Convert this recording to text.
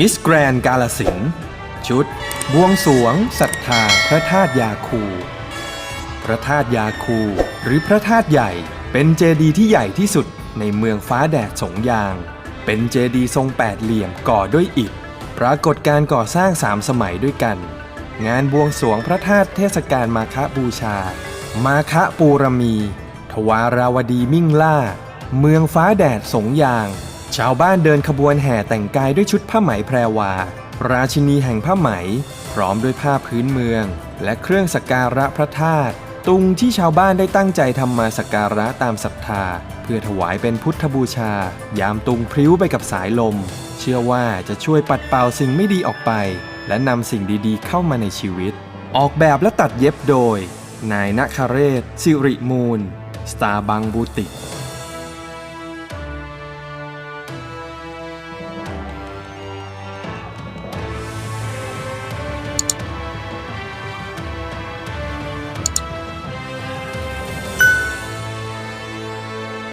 มิสแกรนกาลสิน ชุด บวงสรวงศรัทธาพระธาตุยาคู พระธาตุยาคู หรือพระธาตุใหญ่ เป็นเจดีย์ที่ใหญ่ที่สุดในเมืองฟ้าแดดสงยาง เป็นเจดีย์ทรงแปดเหลี่ยมก่อด้วยอิฐ ปรากฏการก่อสร้างสามสมัยด้วยกัน งานบวงสรวงพระธาตุเทศกาลมาฆบูชา มาฆปูรมี ทวาราวดีมิ่งล่า เมืองฟ้าแดดสงยาง ชาวบ้านเดินขบวนแห่แต่งกายด้วยชุดผ้าไหมแพรวา ราชินีแห่งผ้าไหม พร้อมด้วยผ้าพื้นเมือง และเครื่องสักการะพระธาตุตุงที่ชาวบ้านได้ตั้งใจทำมาสักการะตามศรัทธา เพื่อถวายเป็นพุทธบูชา ยามตุงพริ้วไปกับสายลม เชื่อว่าจะช่วยปัดเป่าสิ่งไม่ดีออกไป และนำสิ่งดีๆ เข้ามาในชีวิต ออกแบบและตัดเย็บโดย นายนคเรศสิริมูล สตาบังบูติก